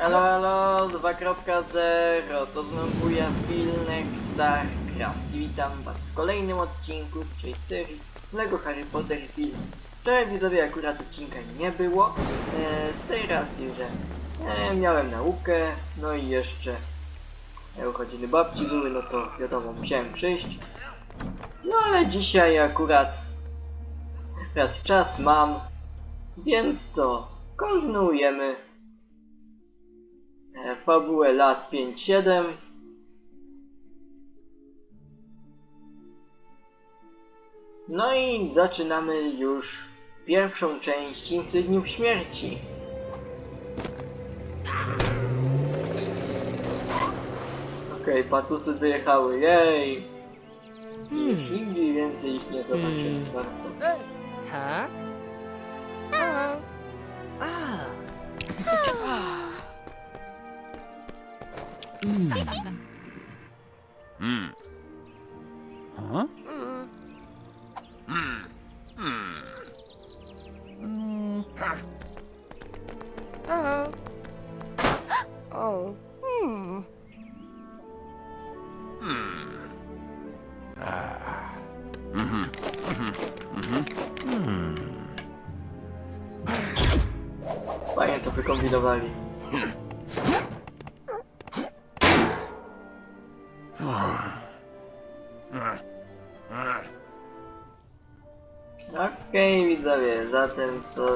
Halo, halo, 2.0, to znowu ja, Wilnek StarCraft. I witam was w kolejnym odcinku tej serii Lego Harry Potter Film. Wczoraj widzowie akurat odcinka nie było, e, z tej racji, że e, miałem naukę, no i jeszcze e, urodziny babci były, no to wiadomo, musiałem przyjść. No ale dzisiaj akurat, akurat czas mam, więc co, kontynuujemy fabułę lat 5-7. No i zaczynamy już pierwszą część Insygniów Śmierci. Okej, patusy wyjechały, jej! Już nigdy więcej ich nie zobaczymy. Hmm. Bardzo. Okej widzowie, zatem co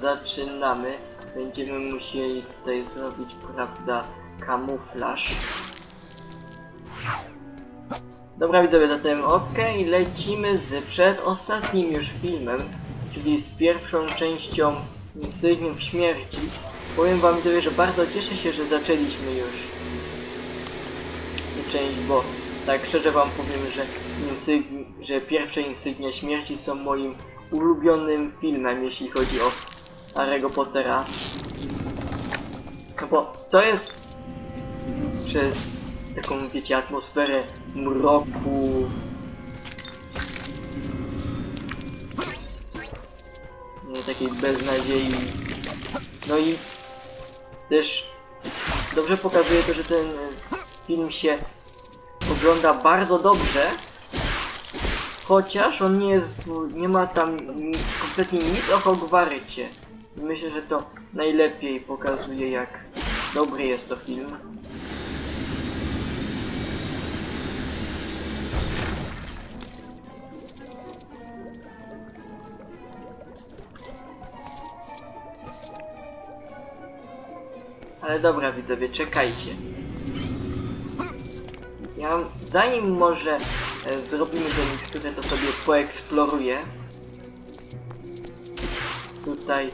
zaczynamy. Będziemy musieli tutaj zrobić, prawda, kamuflaż. Dobra widzowie, zatem okej, lecimy z przedostatnim już filmem, czyli z pierwszą częścią Insygnium Śmierci. Powiem wam widzowie, że bardzo cieszę się, że zaczęliśmy już część, bo tak szczerze wam powiem, że, że pierwsze Insygnia Śmierci są moim ulubionym filmem, jeśli chodzi o Harry'ego Pottera. No bo to jest przez taką, wiecie, atmosferę mroku, nie, takiej beznadziei. No i też dobrze pokazuje to, że ten film się ogląda bardzo dobrze, chociaż on nie jest, nie ma tam kompletnie nic o Hogwarcie. Myślę, że to najlepiej pokazuje jak dobry jest to film. Ale dobra widzowie, czekajcie. Ja zanim może e, zrobimy tę miksturę, to sobie poeksploruję. Tutaj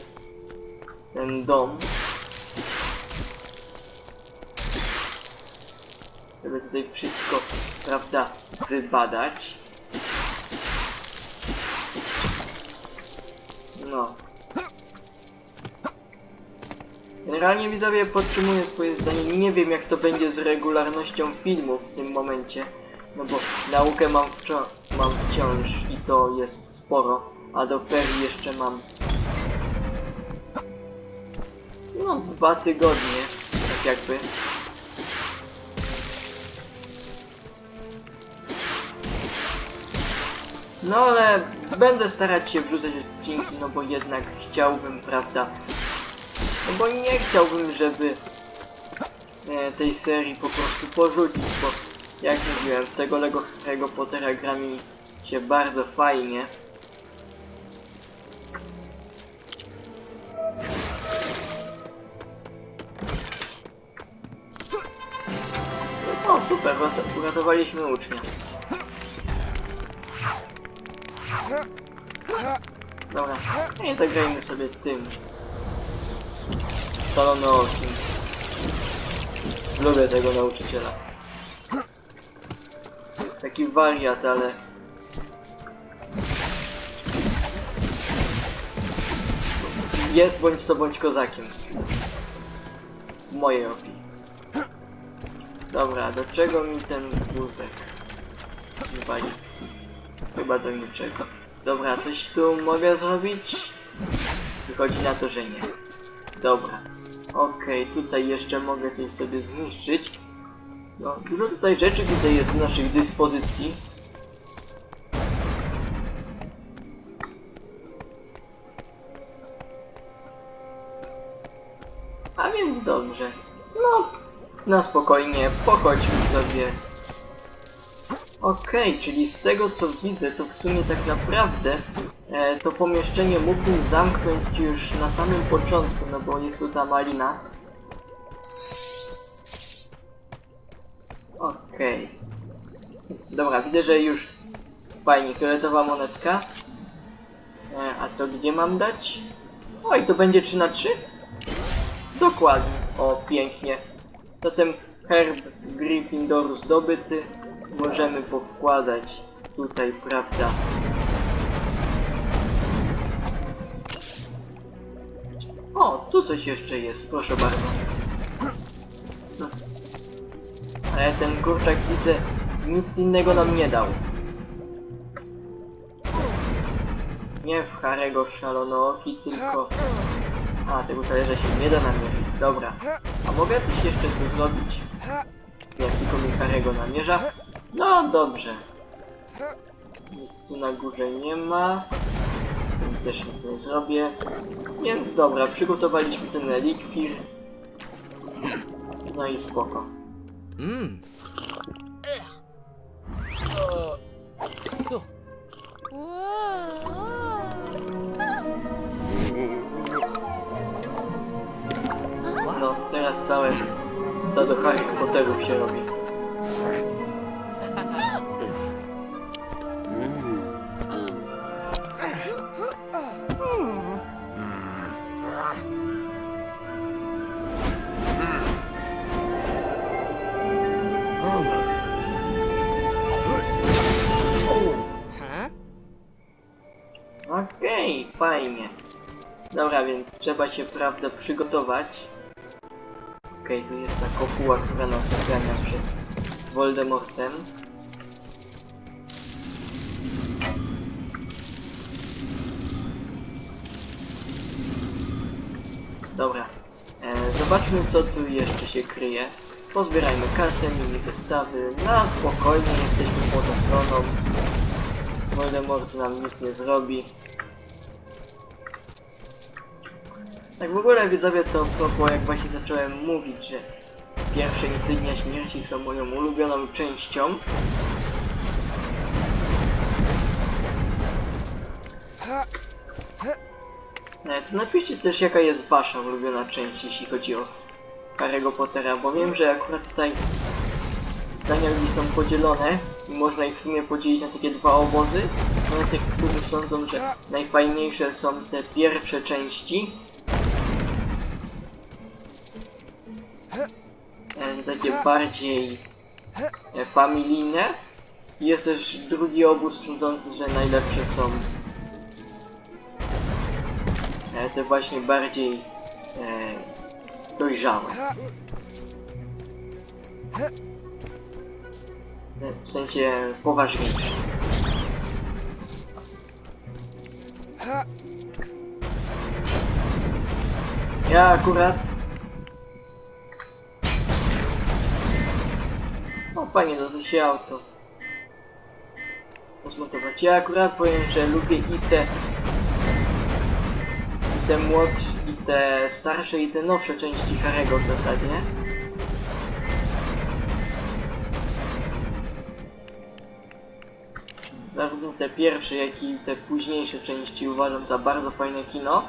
ten dom. Żeby tutaj wszystko, prawda, wybadać. No. Generalnie widzowie podtrzymuję swoje zdanie. Nie wiem jak to będzie z regularnością filmów w tym momencie. No bo naukę mam, wcio- mam wciąż i to jest sporo. A do ferii jeszcze mam no dwa tygodnie, tak jakby. No ale będę starać się wrzucać odcinki, no bo jednak chciałbym, prawda, no bo nie chciałbym, żeby e, tej serii po prostu porzucić, bo jak mówiłem, w tego Lego Harry'ego Pottera gra mi się bardzo fajnie. O super, uratowaliśmy ucznia. Dobra, no i zagrajmy sobie tym. Szalony okiem. Lubię tego nauczyciela. Taki wariat, ale... Jest bądź co bądź kozakiem. W mojej opinii. Dobra, do czego mi ten wózek? Inwalidzki. Chyba do niczego. Dobra, coś tu mogę zrobić? Wychodzi na to, że nie. Dobra. Okej, tutaj jeszcze mogę coś sobie zniszczyć. No, dużo tutaj rzeczy widzę jest naszych dyspozycji. A więc dobrze. No, na spokojnie, pochodźmy sobie. Okej, czyli z tego co widzę, to w sumie tak naprawdę to pomieszczenie mógłbym zamknąć już na samym początku, no bo jest tu ta malina. Okej. Dobra, widzę, że już fajnie, fioletowa monetka. E, a to gdzie mam dać? Oj, to będzie 3 na 3 Dokładnie. O, pięknie. Zatem herb Gryffindoru zdobyty. Możemy powkładać tutaj, prawda? O, tu coś jeszcze jest, proszę bardzo. No. Ale ten kurczak widzę nic innego nam nie dał. Nie w Harego szalonooki, tylko... A, tego talerza się nie da namierzyć. Dobra. A mogę coś jeszcze tu zrobić? Jak tylko mi Harego namierza? No dobrze. Nic tu na górze nie ma. Też nic nie zrobię. Więc dobra, przygotowaliśmy ten eliksir. No i spoko. Mmm. No, teraz całe stado Harry Potterów się robi. Fajnie. Dobra, więc trzeba się, prawda, przygotować. Okej, tu jest ta kopuła, która nas ochrania przed Voldemortem. Dobra, e, zobaczmy co tu jeszcze się kryje. Pozbierajmy kasę, mini zestawy. Na spokojnie jesteśmy pod ochroną. Voldemort nam nic nie zrobi. Tak w ogóle widzowie to propos jak właśnie zacząłem mówić, że pierwsze insygnia śmierci są moją ulubioną częścią. To napiszcie też jaka jest wasza ulubiona część, jeśli chodzi o Harry'ego Pottera, bo wiem, że akurat tutaj zdania ludzi są podzielone i można ich w sumie podzielić na takie dwa obozy. One tych, którzy sądzą, że najfajniejsze są te pierwsze części. Takie bardziej e, familijne. Jest też drugi obóz sądzący, że najlepsze są e, te właśnie bardziej e, dojrzałe. W sensie poważniejsze. Ja akurat... fajnie, to się auto. Rozmontować. Ja akurat powiem, że lubię i te... I te młodsze, i te starsze, i te nowsze części Harego w zasadzie. Zarówno te pierwsze, jak i te późniejsze części uważam za bardzo fajne kino.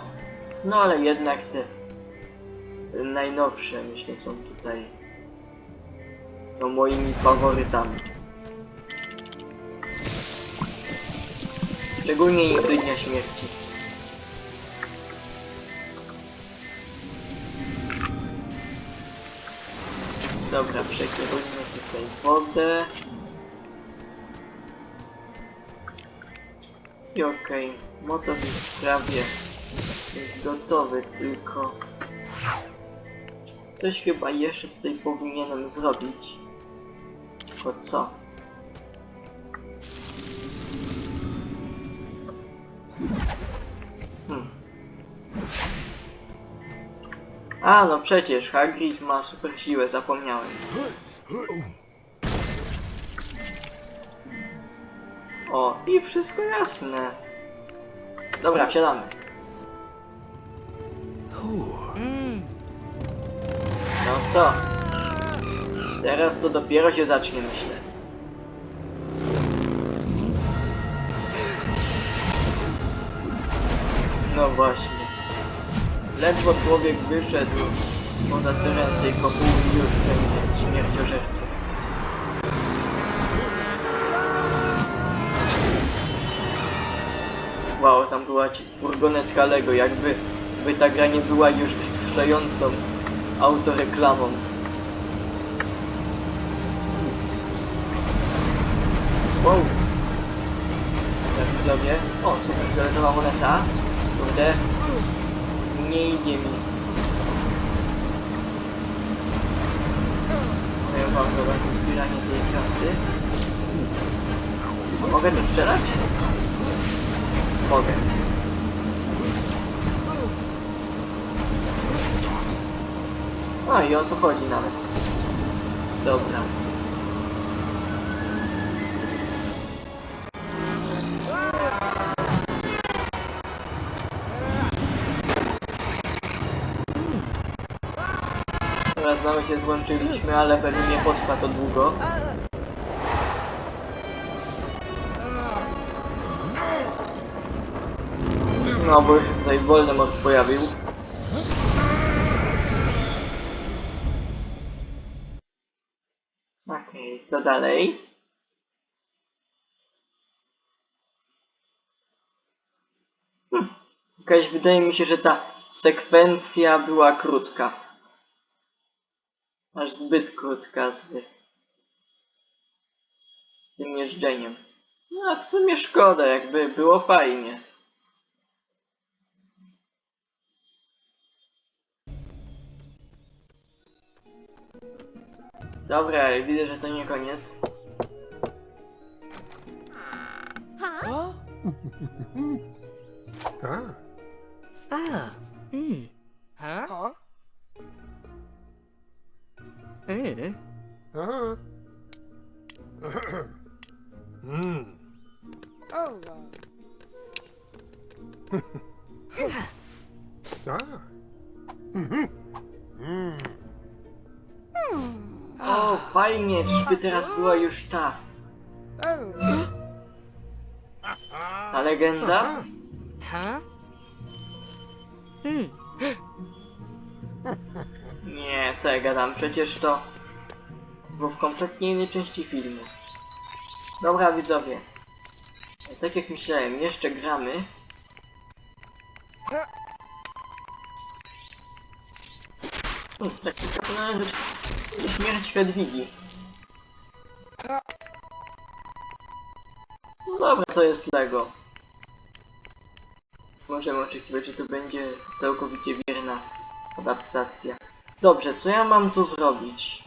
No ale jednak te najnowsze myślę są tutaj no, moimi faworytami. Szczególnie Insygnia Śmierci. Dobra, przekierujmy tutaj wodę. I okej, motor już prawie jest gotowy, tylko coś chyba jeszcze tutaj powinienem zrobić. Tylko co? Hmm. A, no przecież, Hagrid ma super siłę, zapomniałem. O, i wszystko jasne. Dobra, wsiadamy. No to. Teraz to dopiero się zacznie, myślę. No właśnie. Ledwo człowiek wyszedł poza teren tej kopuły już będzie śmierciożercy. Wow, tam była furgonetka Lego, jakby by ta gra nie była już wystarczającą autoreklamą. Widzowie. O, super, fioletowa moneta. Kurde. Nie idzie mi. Powiem wam, że będzie zbieranie tej kasy. Mogę tu strzelać? Mogę. A i o to chodzi nawet. Dobra. Znowu się złączyliśmy, ale pewnie nie potrwa to długo. No bo już tutaj Voldemort pojawił. Okej, co dalej? Hm. Wydaje mi się, że ta sekwencja była krótka. Aż zbyt krótka z tym jeżdżeniem. No a w sumie szkoda, jakby było fajnie. Dobra, ale widzę, że to nie koniec. Oh. Ah, Ah. Mm. Huh? Eh. ah. Hmm. Oh. Ah. Mhm. Hmm. O, fajnie, czyżby teraz była już ta, ta legenda? Huh? Hmm. Nie, co ja gadam, przecież to było w kompletnie innej części filmu. Dobra, widzowie. Tak jak myślałem, jeszcze gramy. Hmm, tak że śmierć Hedwigi. No dobra, to jest Lego. Możemy oczekiwać, że to będzie całkowicie wierna adaptacja. Dobrze, co ja mam tu zrobić?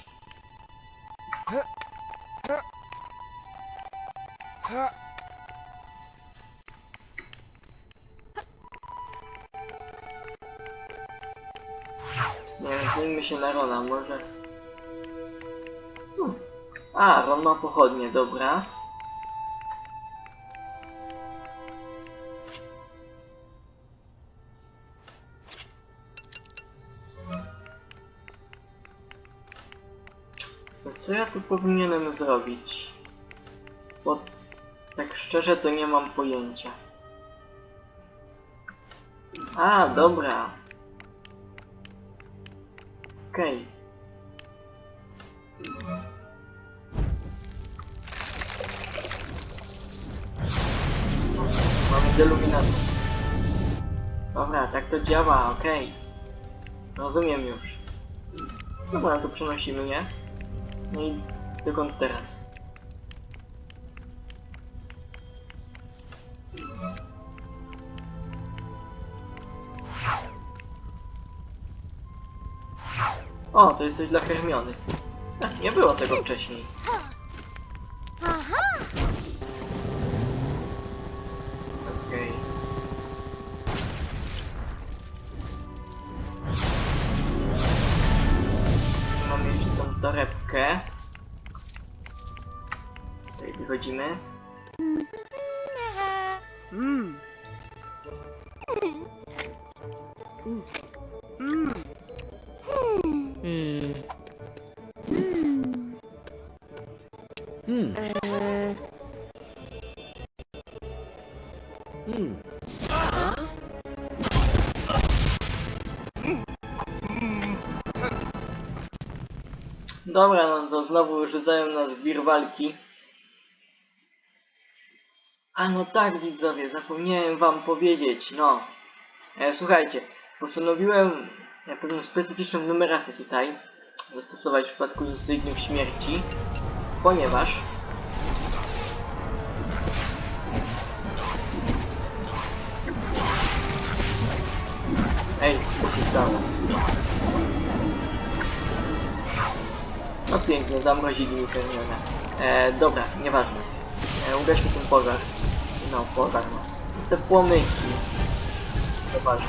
Nie wiem, się na Rona, może... Hmm. A, Ron ma pochodnie, dobra. Co ja tu powinienem zrobić? Bo tak szczerze to nie mam pojęcia. A, dobra. Okej. Mamy deluminację. Dobra, tak to działa, okej. Rozumiem już. Dobra, to przenosimy, nie? No i dokąd teraz? O, to jest coś dla Hermiony. Nie było tego wcześniej. Okej. torebkę. Wychodzimy. Mm. Dobra, no to znowu rzucają nas w wir walki. A no tak, widzowie, zapomniałem wam powiedzieć, no. E, słuchajcie, postanowiłem pewną specyficzną numerację tutaj zastosować w przypadku insygniów śmierci, ponieważ Ej, co się stało? No pięknie, zamrozili mi Fermiona. E, dobra, nieważne. E, ugaśmy ten pożar. No, pożar, no. Te płomyki. Ważne.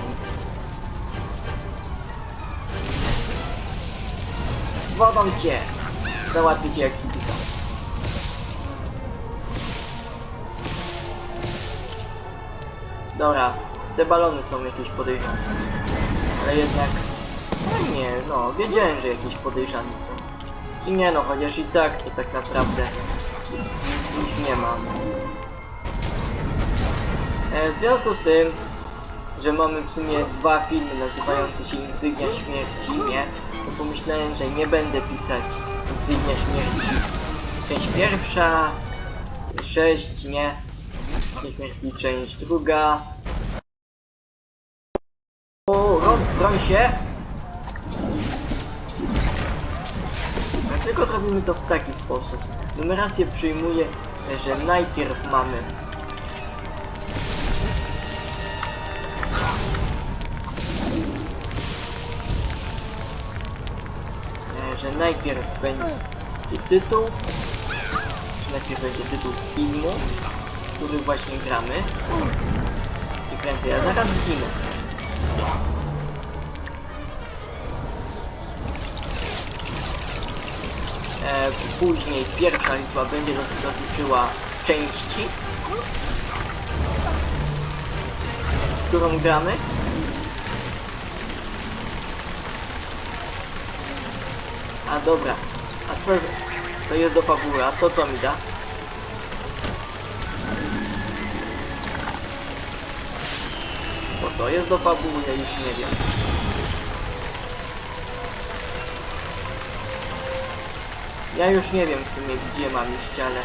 Wodą cię! Załatwię cię jak kibita. Dobra, te balony są jakieś podejrzane. Ale jednak... No nie, no, wiedziałem, że jakieś podejrzane są. I nie no, chociaż i tak to tak naprawdę nic nie mam. E, w związku z tym, że mamy w sumie dwa filmy nazywające się Insygnia Śmierci, nie? To pomyślałem, że nie będę pisać Insygnia Śmierci. Część pierwsza, sześć, nie? Insygnia Śmierci, część druga. O, broń, broń się! Dlaczego robimy to w taki sposób? Numerację przyjmuje, że najpierw mamy że najpierw będzie tytuł najpierw będzie tytuł filmu który właśnie gramy czy kręcę, ja zaraz zginę E, później pierwsza liczba będzie doty- dotyczyła części, którą gramy. A dobra, a co to jest do fabuły, a to co mi da? Bo to jest do fabuły, ja już nie wiem. Ja już nie wiem w sumie gdzie mam iść, ale...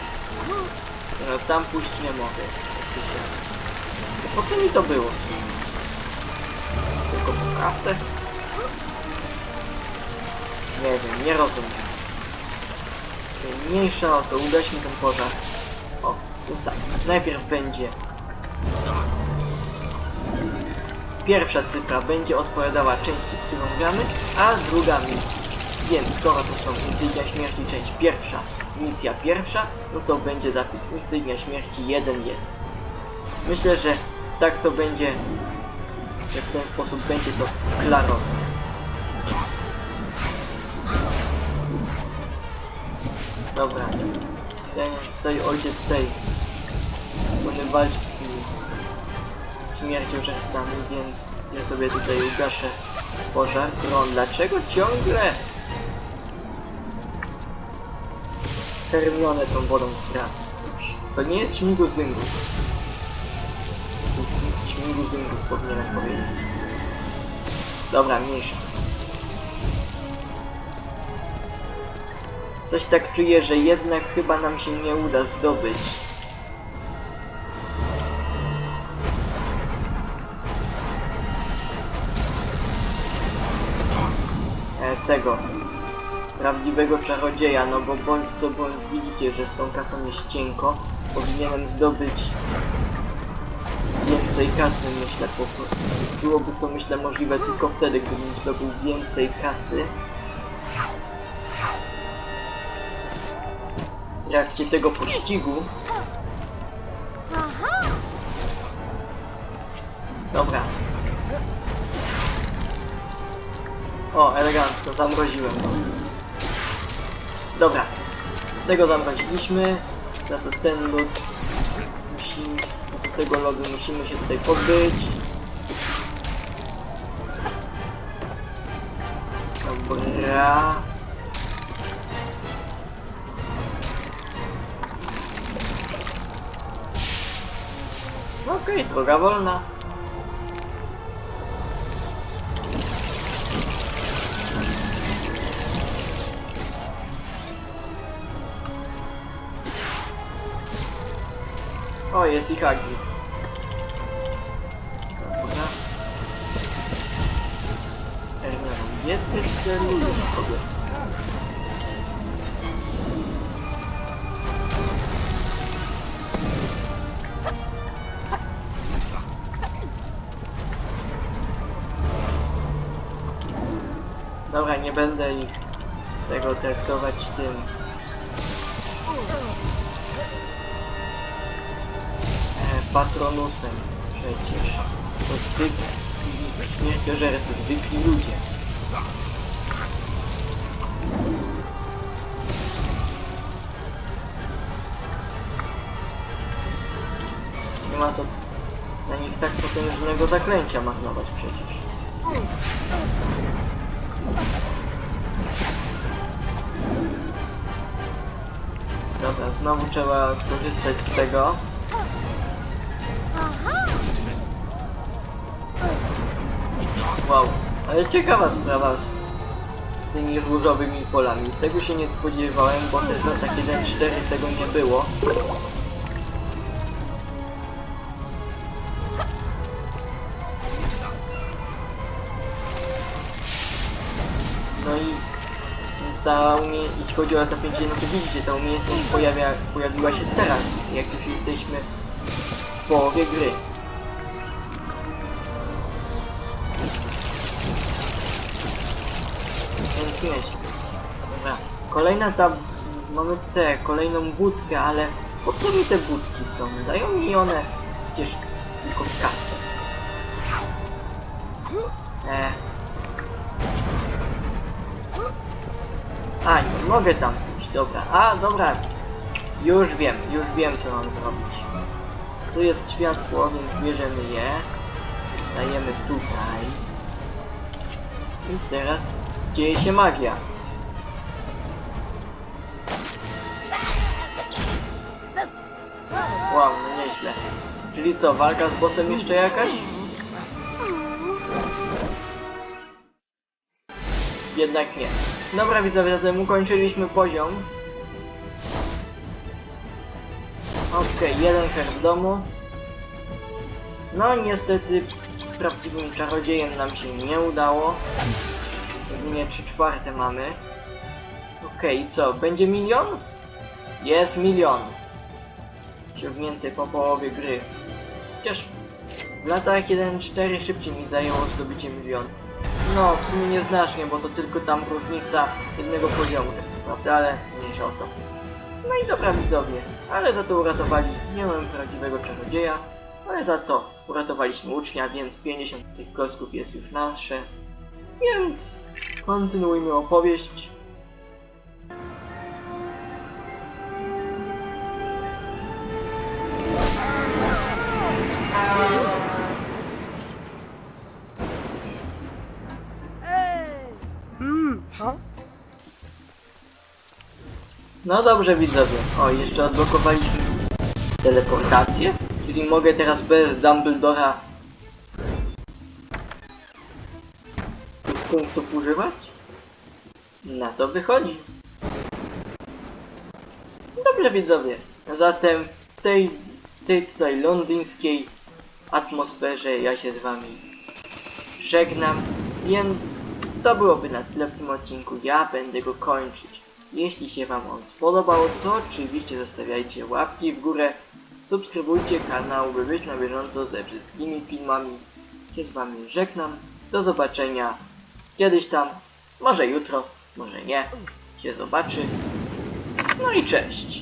No tam pójść nie mogę. Po co mi to było? Tylko po kasę? Nie wiem, nie rozumiem. Mniejsza o to, ugaśmy ten pożar. O, tak. Najpierw będzie... Pierwsza cyfra będzie odpowiadała części, którą gramy, a druga mi więc skoro to są Insygnia Śmierci część pierwsza, misja pierwsza, no to będzie zapis Insygnia Śmierci 1.1. Myślę, że tak to będzie, że w ten sposób będzie to klarowne. Dobra, ten tutaj ojciec tej, on walczy z tymi śmierciożercami, więc ja sobie tutaj ugaszę pożar. No dlaczego ciągle Hermione tą wodą kradł. To nie jest śmigus dyngus. Śmigus dyngus, powinienem powiedzieć. Dobra, mniejsza. Coś tak czuję, że jednak chyba nam się nie uda zdobyć. E, tego prawdziwego czarodzieja, no bo bądź co bądź widzicie, że z tą kasą jest cienko, powinienem zdobyć więcej kasy, myślę po. Byłoby to myślę możliwe tylko wtedy, gdybym zdobył więcej kasy. Trakcie tego pościgu. Dobra. O, elegancko, zamroziłem go. Dobra. Tego zamroziliśmy. Za to ten lód musimy... Do tego lodu musimy się tutaj pozbyć. Dobra. Okej, droga wolna. O, jest i Hagi. Dobra. Ernest, gdzie Dobra, nie będę ich tego traktować tym. E, patronusem przecież. To zwykli to zwykli ludzie. Nie ma co na nich tak potężnego zaklęcia marnować przecież. Dobra, znowu trzeba skorzystać z tego. Wow, ale ciekawa sprawa z, tymi różowymi polami. Tego się nie spodziewałem, bo też na takie 1.4 tego nie było. Ta umie... jeśli chodzi o 5, no to widzicie, ta umiejętność pojawia, pojawiła się teraz, jak już jesteśmy w połowie gry. Więc nieźle. Dobra. Kolejna ta... Mamy tę, kolejną budkę, ale po co mi te budki są? Dają mi one przecież tylko kasę. Eee. A, nie mogę tam pójść, dobra. A, dobra. Już wiem, już wiem co mam zrobić. Tu jest światło, więc bierzemy je. Dajemy tutaj. I teraz dzieje się magia. Wow, no nieźle. Czyli co, walka z bossem jeszcze jakaś? Jednak nie. Dobra widzowie, zatem ukończyliśmy poziom. Okej, jeden her w domu. No niestety prawdziwym czarodziejem nam się nie udało. Jedynie 3 czwarte mamy. Okej, co? Będzie milion? Jest milion. Ciągnięty po połowie gry. Chociaż w latach 1.4 szybciej mi zajęło zdobycie milionu. No, w sumie nieznacznie, bo to tylko tam różnica jednego poziomu, prawda? Ale mniejsza o to. No i dobra widzowie, ale za to uratowali nie mam prawdziwego czarodzieja, ale za to uratowaliśmy ucznia, więc 50 tych klocków jest już nasze. Więc kontynuujmy opowieść. Ha? No dobrze widzowie, o jeszcze odblokowaliśmy teleportację, czyli mogę teraz bez Dumbledora punktów używać? Na to wychodzi. Dobrze widzowie, zatem w tej, tej tutaj londyńskiej atmosferze ja się z wami żegnam, więc to byłoby na tyle w tym odcinku, ja będę go kończyć. Jeśli się wam on spodobał, to oczywiście zostawiajcie łapki w górę, subskrybujcie kanał, by być na bieżąco ze wszystkimi filmami. Się z wami żegnam, do zobaczenia kiedyś tam, może jutro, może nie, się zobaczy. No i cześć!